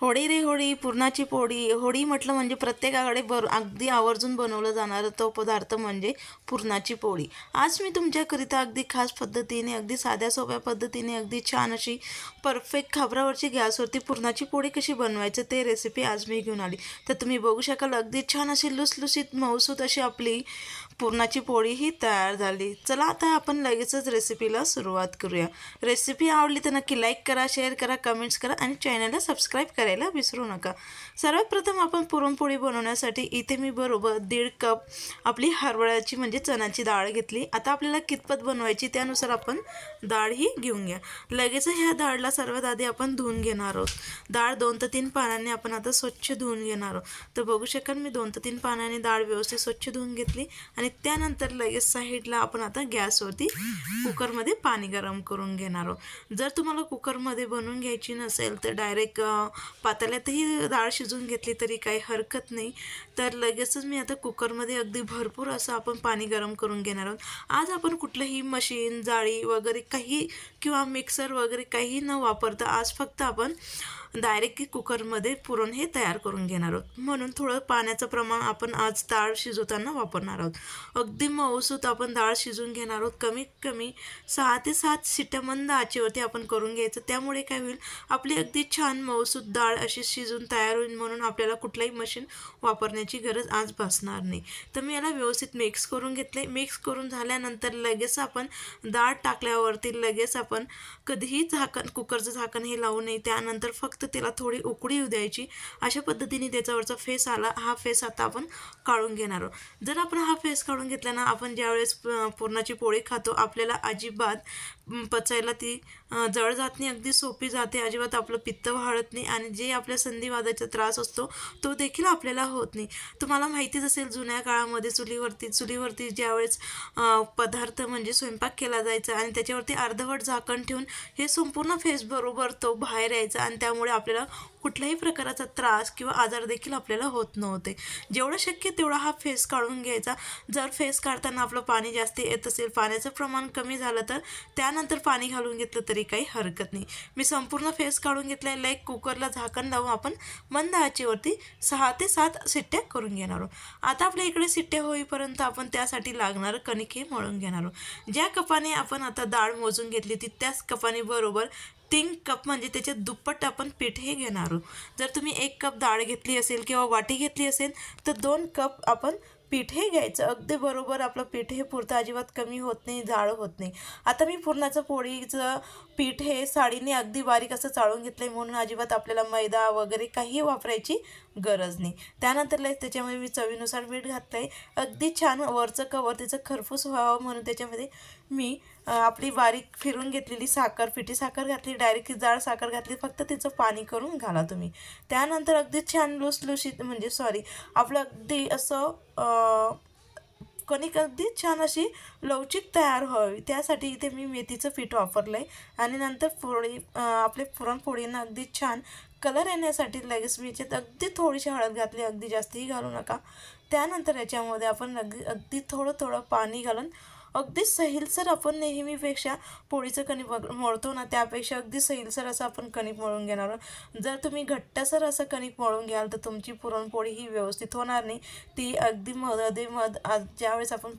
होळी रे होळी पुरणाची पोळी होळी म्हटलं म्हणजे प्रत्येकाकडे बर अगदी आवर्जून बनवलं जाणारं तो पदार्थ म्हणजे पुरणाची पोळी. आज मी तुमच्याकरिता अगदी खास पद्धतीने अगदी साध्या सोप्या पद्धतीने अगदी छान अशी परफेक्ट खाबरावरची गॅसवरती पुरणाची पोळी कशी बनवायचं ते रेसिपी आज मी घेऊन आली. तर तुम्ही बघू शकाल अगदी छान अशी लुसलुसीत मऊसूत अशी आपली पुरणाची पोळी ही तयार झाली. चला आता आपण लगेचच रेसिपीला सुरुवात करूया. रेसिपी आवडली तर नक्की लाईक करा शेअर करा कमेंट्स करा आणि चॅनलला सबस्क्राईब करायला विसरू नका. सर्वात प्रथम आपण पुरणपोळी बनवण्यासाठी इथे मी बरोबर दीड कप आपली हरभऱ्याची म्हणजे चण्याची डाळ घेतली. आता आपल्याला कितपत बनवायची त्यानुसार आपण डाळ ही घेऊन घ्या. लगेच ह्या डाळला सर्वात आधी आपण धुवून घेणार आहोत. डाळ दोन ते तीन पाण्याने आपण आता स्वच्छ धुवून घेणार आहोत. तर बघू शकाल मी दोन ते तीन पाण्याने डाळ व्यवस्थित स्वच्छ धुवून घेतली आणि त्यानंतर लगेच साईडला आपण आता गॅसवरती कुकरमध्ये पाणी गरम करून घेणार आहोत. जर तुम्हाला कुकरमध्ये बनवून घ्यायची नसेल तर डायरेक्ट पातेल्यातही डाळ शिजून घेतली तरी काही हरकत नाही. तर लगेचच मी आता कुकरमध्ये अगदी भरपूर असं आपण पाणी गरम करून घेणार आहोत. आज आपण कुठलंही मशीन जाळी वगैरे काही किंवा मिक्सर वगैरे काही न वापरता आज फक्त आपण डायरेक्ट कुकरमध्ये पुरण हे तयार करून घेणार आहोत. म्हणून थोडं पाण्याचं प्रमाण आपण आज डाळ शिजवताना वापरणार आहोत. अगदी मऊसूत आपण डाळ शिजवून घेणार आहोत. कमीत कमी सहा ते सात शिट्या मंद आचेवरती आपण करून घ्यायचं. त्यामुळे काय होईल आपली अगदी छान मऊसूत डाळ अशी शिजून तयार होईल म्हणून आपल्याला कुठलाही मशीन वापरण्याची गरज आज भासणार नाही. तर मी याला व्यवस्थित मिक्स करून घेतले मिक्स करून झाल्यानंतर लगेच आपण डाळ टाकल्यावरती लगेच आपण कधीही झाकण कुकरचं झाकण हे लावू नये. त्यानंतर फक्त फक्त त्याला थोडी उकडी येऊ द्यायची. अशा पद्धतीने त्याच्यावरचा फेस आला. हा फेस आता आपण काढून घेणार आहोत. जर आपण हा फेस काढून घेतला ना आपण ज्यावेळेस पुरणाची पोळी खातो आपल्याला अजिबात पचायला ती जळ जात नाही अगदी सोपी जाते अजिबात आपलं पित्त वाढत नाही आणि जे आपल्या संधिवादाचा त्रास असतो तो देखील आपल्याला होत नाही. तुम्हाला माहितीच असेल जुन्या काळामध्ये चुलीवरती चुलीवरती ज्यावेळेस पदार्थ म्हणजे स्वयंपाक केला जायचा आणि त्याच्यावरती अर्धवट झाकण ठेवून हे संपूर्ण फेस बरोबर तो बाहेर यायचा आणि त्यामुळे आपल्याला कुठल्याही प्रकाराचा त्रास किंवा आजार देखील आपल्याला होत नव्हते. जेवढं शक्य तेवढा हा फेस काढून घ्यायचा. जर फेस काढताना आपलं पाणी जास्त येत असेल पाण्याचं प्रमाण कमी झालं तर त्यानंतर पाणी घालून घेतलं तरी काही हरकत नाही. मी संपूर्ण फेस काढून घेतला लाईक कुकरला झाकण लावून आपण मंद आचेवरती सहा ते सात शिट्ट्या करून घेणार आहोत. आता आपल्या इकडे शिट्ट्या होईपर्यंत आपण त्यासाठी लागणारं कणिक हे मळून घेणार आहोत. ज्या कपाने आपण आता डाळ मोजून घेतली ती त्याच कपाने बरोबर तीन कप म्हणजे त्याच्या दुप्पट आपण पीठ हे घेणार आहोत. जर तुम्ही एक कप डाळ घेतली असेल किंवा वाटी घेतली असेल तर दोन कप आपण पीठ हे घ्यायचं. अगदी बरोबर आपलं पीठ हे पुरतं. अजिबात कमी होत नाही जाड होत नाही. आता मी पुरणाचं पोळीचं पीठ हे साडीने अगदी बारीक असं चाळून घेतलं आहे म्हणून अजिबात आपल्याला मैदा वगैरे काही वापरायची गरज नाही. त्यानंतर त्याच्यामध्ये मी चवीनुसार मीठ घातलं आहे अगदी छान वरचं कवर त्याचं खरफूस व्हावं म्हणून त्याच्यामध्ये मी आपली बारीक फिरून घेतलेली साखर पिठी साखर घातली डायरेक्ट जाड साखर घातली फक्त तिचं पाणी करून घाला तुम्ही. त्यानंतर अगदी छान लुसलुशीत म्हणजे सॉरी आपलं अगदी असं कणिक अगदी छान अशी लवचिक तयार व्हावी. त्यासाठी इथे मी मेथीचं पीठ वापरलं आहे आणि नंतर पोळी आपले पुरणपोळींना अगदी छान कलर येण्यासाठी लगेच मी याच्यात अगदी थोडीशी हळद घातली अगदी जास्तही घालू नका. त्यानंतर याच्यामध्ये आपण अगदी अगदी थोडं थोडं पाणी घालून अगदी सहिलसर आपण नेहमीपेक्षा पोळीचं कणिक मळतो ना त्यापेक्षा अगदी सहिलसर असं आपण कणिक मळून घेणार आहोत. जर तुम्ही घट्टसर असं कणिक मळून घ्याल तर तुमची पुरणपोळी ही व्यवस्थित होणार नाही ती अगदी मध मध आज ज्यावेळेस आपण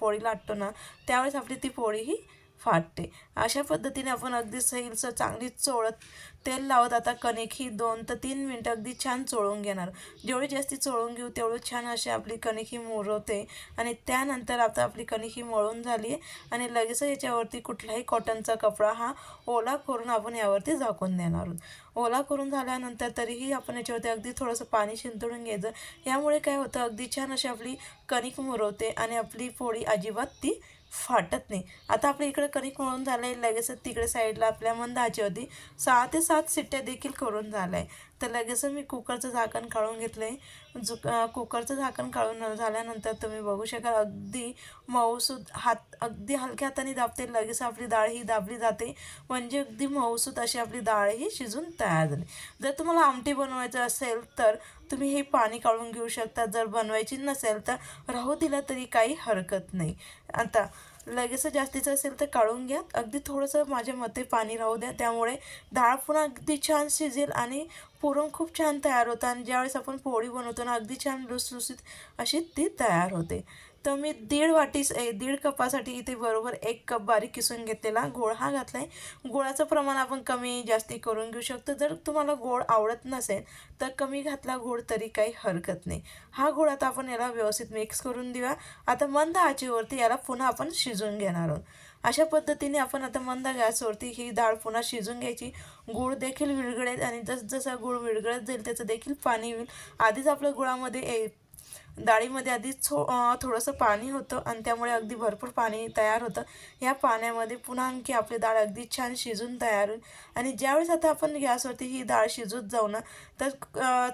पोळी लाटतो ना त्यावेळेस आपली ती पोळी ही फाटते. अशा पद्धतीने आपण अगदी सैलसर चांगली चोळत तेल लावत आता कणिक ही दोन ते तीन मिनटं अगदी छान चोळून घेणार. जेवढी जास्ती चोळून घेऊ तेवढं छान अशी आपली कणिक ही मुरवते आणि त्यानंतर आता आपली कणिक ही मळून झाली आहे आणि लगेच याच्यावरती कुठलाही कॉटनचा कपडा हा ओला करून आपण यावरती झाकून देणार आहोत. ओला करून झाल्यानंतर तरीही आपण याच्यावरती अगदी थोडंसं पाणी शिंतळून घ्यायचं. यामुळे काय होतं अगदी छान अशी आपली कणिक मुरवते आणि आपली पोळी अजिबात ती फाटत नाही. आता आपल्या इकडे कणिक मळून झालं आहे लगेचच तिकडे साईडला आपल्या मंदाची होती सहा ते सात सिट्ट्या देखील करून झाल्या आहे तर लगेचच मी कुकरचं झाकण काढून घेतलं आहे जु कुकरचं झाकण काढून झाल्यानंतर तुम्ही बघू शकाल अगदी मऊसूद हात अगदी हलक्या हाताने दाबते लगेच आपली डाळ ही दाबली जाते. म्हणजे अगदी मऊसूद अशी आपली डाळ ही शिजून तयार झाली. जर तुम्हाला आमटी बनवायचं असेल तर तुम्ही हे पाणी काढून घेऊ शकता. जर बनवायची नसेल तर राहू दिलं तरी काही हरकत नाही. आता लगेच जास्तीचं असेल तर काढून घ्या. अगदी थोडंसं माझ्या मते पाणी राहू द्या. त्यामुळे डाळ पुन्हा अगदी छान शिजेल आणि पुरण खूप छान तयार होतं आणि ज्यावेळेस आपण पोळी बनवतो ना अगदी छान लुसलुसीत अशी ती तयार होते. तर मी दीड वाटी ए, दीड कपासाठी इथे बरोबर एक कप बारीक किसून घेतलेला गोळ हा घातला आहे गोळाचं प्रमाण आपण कमी जास्ती करून घेऊ शकतो. जर तुम्हाला गोळ आवडत नसेल तर कमी घातला गोळ तरी काही हरकत नाही. हा गोळ आता आपण याला व्यवस्थित मिक्स करून देऊया. आता मंद आचेवरती याला पुन्हा आपण शिजवून घेणार आहोत. अशा पद्धतीने आपण आता मंद गॅसवरती ही डाळ पुन्हा शिजून घ्यायची. गूळ देखील विरघळेल आणि जस जसा गूळ विरघळत जाईल त्याचं देखील पाणी होईल आधीच आपल्या गुळामध्ये ए डाळीमध्ये आधी थो थोडंसं पाणी होतं आणि त्यामुळे अगदी भरपूर पाणी तयार होतं. या पाण्यामध्ये पुन्हा आणखी आपली डाळ अगदी छान शिजून तयार होईल. आणि ज्यावेळेस आता आपण गॅसवरती ही डाळ शिजूत जाऊ ना तर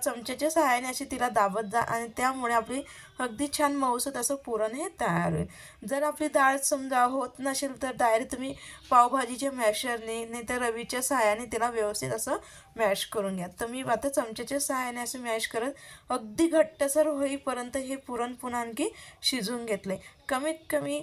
चमच्याच्या सहाय्याने अशी तिला दाबत जा आणि त्यामुळे आपली अगदी छान मऊसत असं पुरण हे तयार होईल. जर आपली डाळ समजा होत नसेल तर डायरेक्ट तुम्ही पावभाजीच्या मॅशरने नाही तर रवीच्या सहाय्याने तिला व्यवस्थित असं मॅश करून घ्या. तर मी आता चमच्याच्या सहाय्याने असं मॅश करत अगदी घट्टसर होईपर्यंत हे पुरण पुन्हा आणखी शिजवून घेतले. कमीत कमी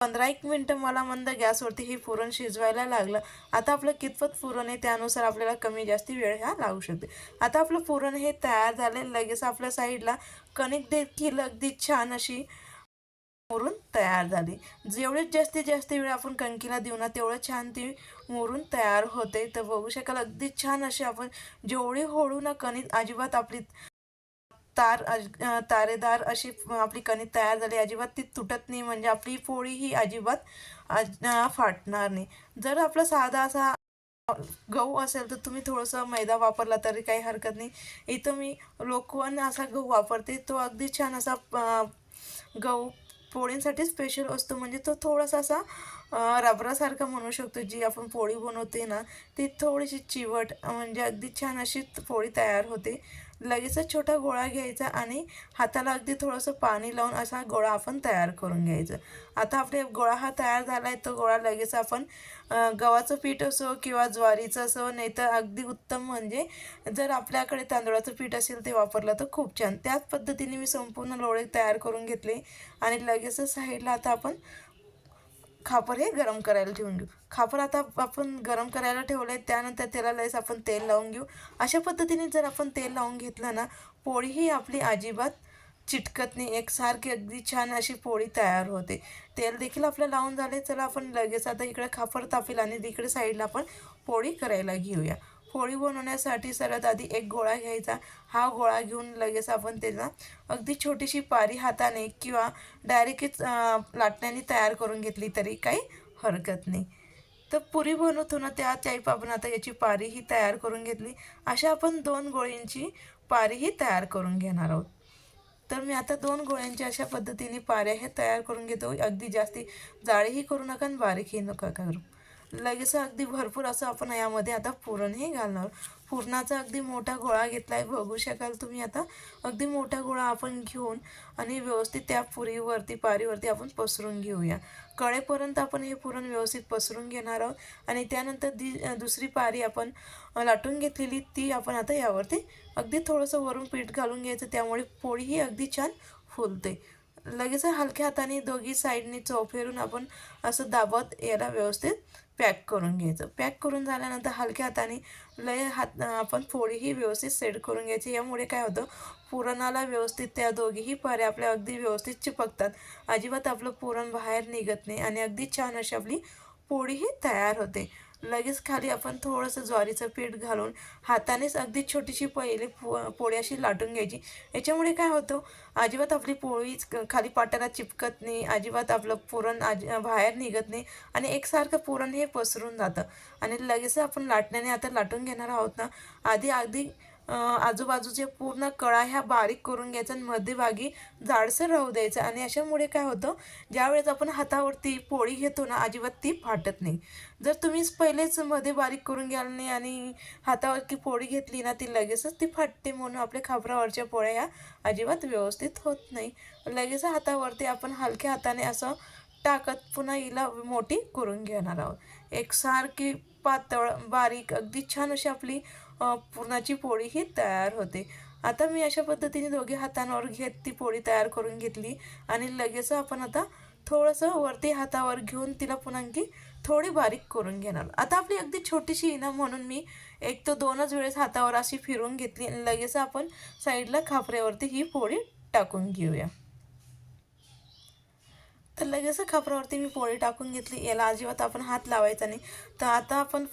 पंधरा एक मिनटं मला मंद गॅसवरती हे पुरण शिजवायला लागलं. आता आपलं कितपत पुरण आहे त्यानुसार आपल्याला कमी जास्ती वेळ ह्या लागू शकते. आता आपलं पुरण हे तयार झाले लगेच आपल्या साईडला कणिक देखील अगदी छान अशी मुरून तयार झाली. जेवढे जास्तीत जास्त वेळ आपण कणकीला देऊ ना तेवढं छान ती मुरून तयार होते. तर बघू शकाल अगदी छान अशी आपण जेवढी होळू ना कणिक अजिबात आपली तार अज- तारेदार अशी आपली कणिक तयार झाली. अजिबात ती तुटत नाही. म्हणजे आपली पोळी ही अजिबात अज- फाटणार नाही. जर आपला साधा असा गहू असेल तर तुम्ही थोडंसं मैदा वापरला तरी काही हरकत नाही. इथं मी लोकवन असा गहू वापरते. तो अगदी छान असा गहू पोळींसाठी स्पेशल असतो. म्हणजे तो थोडासा असा रबरासारखा म्हणू शकतो. जी आपण पोळी बनवते ना ती थोडीशी चिवट म्हणजे अगदी छान अशी पोळी तयार होते. लगेचच छोटा गोळा घ्यायचा आणि हाताला अगदी थोडंसं पाणी लावून असा गोळा आपण तयार करून घ्यायचा. आता आपले गोळा हा तयार झाला आहे तो गोळा लगेच आपण गव्हाचं पीठ असो किंवा ज्वारीचं असो नाही तर अगदी उत्तम म्हणजे जर आपल्याकडे तांदूळाचं पीठ असेल ते वापरलं तर खूप छान. त्याच पद्धतीने मी संपूर्ण लोळे तयार करून घेतले आणि लगेचच साईडला आता आपण खापर हे गरम करायला ठेवून घेऊ. खापर आता आपण गरम करायला ठेवलं आहे त्यानंतर त्याला लगेच आपण तेल लावून घेऊ. अशा पद्धतीने जर आपण तेल लावून घेतलं ना पोळी ही आपली अजिबात चिटकत नाही. एकसारखी अगदी छान अशी पोळी तयार होते. तेल देखील आपलं लावून झाले चला आपण लगेच आता इकडे खापर तापेल आणि इकडे साईडला आपण पोळी करायला घेऊया. पोळी बनवण्यासाठी सर्वात आधी एक गोळा घ्यायचा. हा गोळा घेऊन लगेच आपण त्याला अगदी छोटीशी पारी हाताने किंवा डायरेक्टच लाटण्याने तयार करून घेतली तरी काही हरकत नाही. तर पुरी बनवतो ना त्या टाईप आपण आता याची पारी ही तयार करून घेतली. अशा आपण दोन गोळींची पारी ही तयार करून घेणार आहोत. तर मी आता दोन गोळ्यांच्या अशा पद्धतीने पाऱ्या हे तयार करून घेतो. अगदी जास्ती जाळीही करू नका आणि बारीकही नका करू. लगेच अगदी भरपूर असं आपण यामध्ये आता पुरणही घालणार. पुरणाचा अगदी मोठा गोळा घेतला आहे बघू शकाल तुम्ही आता. अगदी मोठा गोळा आपण घेऊन आणि व्यवस्थित त्या पुरीवरती पारीवरती आपण पसरून घेऊया. कळेपर्यंत आपण हे पुरण व्यवस्थित पसरून घेणार आहोत आणि त्यानंतर दि दुसरी पारी आपण लाटून घेतलेली ती आपण आता यावरती अगदी थोडंसं वरून पीठ घालून घ्यायचं त्यामुळे पोळी ही अगदी छान फुलते. लगेच हलक्या हाताने दोघी साईडने चौफेरून आपण असं दाबत याला व्यवस्थित पॅक करून घ्यायचं. पॅक करून झाल्यानंतर हलक्या हाताने लय हात आपण फोडीही व्यवस्थित सेट करून घ्यायची. यामुळे काय होतं पुरणाला व्यवस्थित त्या दोघीही पाऱ्या आपल्या अगदी व्यवस्थित चिपकतात. अजिबात आपलं पुरण बाहेर निघत नाही आणि अगदी छान अशी आपली पोळीही तयार होते. लगेच खाली आपण थोडंसं ज्वारीचं पीठ घालून हातानेच अगदी छोटीशी पहिली पो पोळी अशी लाटून घ्यायची. याच्यामुळे काय होतं अजिबात आपली पोळी खाली पाट्याला चिपकत नाही अजिबात आपलं पुरण आजी बाहेर निघत नाही आणि एकसारखं पुरण हे पसरून जातं. आणि लगेच आपण लाटण्याने आता लाटून घेणार आहोत ना आधी अगदी आजूबाजूचे पूर्ण कळा ह्या बारीक करून घ्यायचा आणि मध्यभागी जाडसर राहू द्यायचं. आणि अशामुळे काय होतं ज्यावेळेस आपण हातावरती पोळी घेतो ना अजिबात ती फाटत नाही. जर तुम्हीच पहिलेच मध्ये बारीक करून घ्याल नाही आणि हातावरती पोळी घेतली ना ती लगेचच ती फाटते म्हणून आपल्या खापरावरच्या पोळ्या ह्या अजिबात व्यवस्थित होत नाही. लगेच हातावरती आपण हलक्या हाताने असं टाकत पुन्हा हिला मोठी करून घेणार आहोत. एकसारखी पातळ बारीक अगदी छान अशी आपली पुरणाची पोळी ही तयार होते. आता मी अशा पद्धतीने दोघे हातांवर घेत ती पोळी तयार करून घेतली आणि लगेच आपण आता थोडंसं वरती हातावर घेऊन तिला पुन्हा आणखी थोडी बारीक करून घेणार. आता आपली अगदी छोटीशी आहे ना म्हणून मी एक तर दोनच वेळेस हातावर अशी फिरून घेतली आणि लगेच आपण साईडला खापऱ्यावरती ही पोळी टाकून घेऊया. तर लगेच खापरावरती मी पोळी टाकून घेतली. याला अजिबात आपण हात लावायचा नाही. तर आता आपण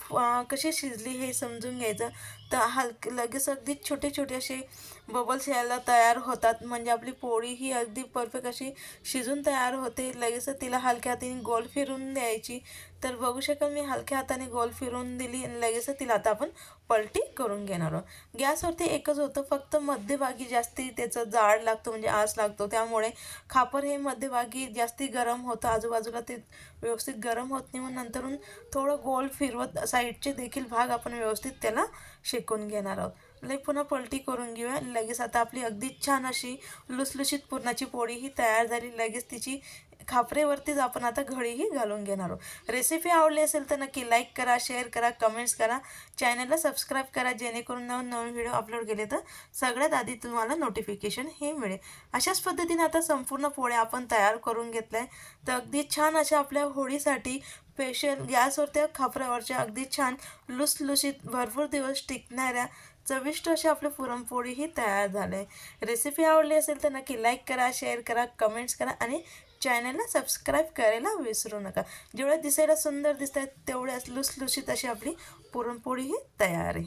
कशी शिजली हे समजून घ्यायचं. तर हलके लगेच अगदी छोटे छोटे असे बबल्स यायला तयार होतात. म्हणजे आपली पोळी ही अगदी परफेक्ट अशी शिजून तयार होते. लगेच तिला हलक्या हाताने गोल फिरून द्यायची. तर बघू शकाल मी हलक्या हाताने गोल फिरून दिली आणि लगेच तिला आता आपण पलटी करून घेणार आहोत. गॅसवरती एकच होतं फक्त मध्यभागी जास्ती त्याचं जाड लागतो म्हणजे आस लागतो. त्यामुळे खापर हे मध्यभागी जास्ती गरम होतं. आजूबाजूला ते व्यवस्थित गरम होत नाही. मग नंतरून थोडं गोल फिरवत साईडचे देखील भाग आपण व्यवस्थित त्याला शेकून घेणार आहोत. लई पुन्हा पलटी करून घेऊया. लगेच आता आपली अगदी छान अशी लुसलुशीत पुरणाची पोळी ही तयार झाली. लगेच तिची खापरेवरतीच आपण आता घडीही घालून घेणार आहोत. रेसिपी आवडली असेल तर नक्की लाईक करा शेअर करा कमेंट्स करा. चॅनलला सबस्क्राईब करा जेणेकरून नवीन नवीन व्हिडिओ अपलोड केले तर सगळ्यात आधी तुम्हाला नोटिफिकेशन हे मिळेल. अशाच पद्धतीने आता संपूर्ण पोळ्या आपण तयार करून घेतल्या. आहे तर अगदी छान अशा आपल्या होळीसाठी स्पेशल गॅसवरच्या खापऱ्यावरच्या अगदी छान लुसलुशीत भरपूर दिवस टिकणाऱ्या चविष्ट अशी आपली पुरणपोळीही तयार झाले आहे. रेसिपी आवडली असेल तर नक्की लाईक करा शेअर करा कमेंट्स करा आणि चॅनलला सबस्क्राईब करायला विसरू नका. जेवढ्या दिसायला सुंदर दिसत आहेत तेवढ्याच लुसलुशीत अशी आपली पुरणपोळीही तयार आहे.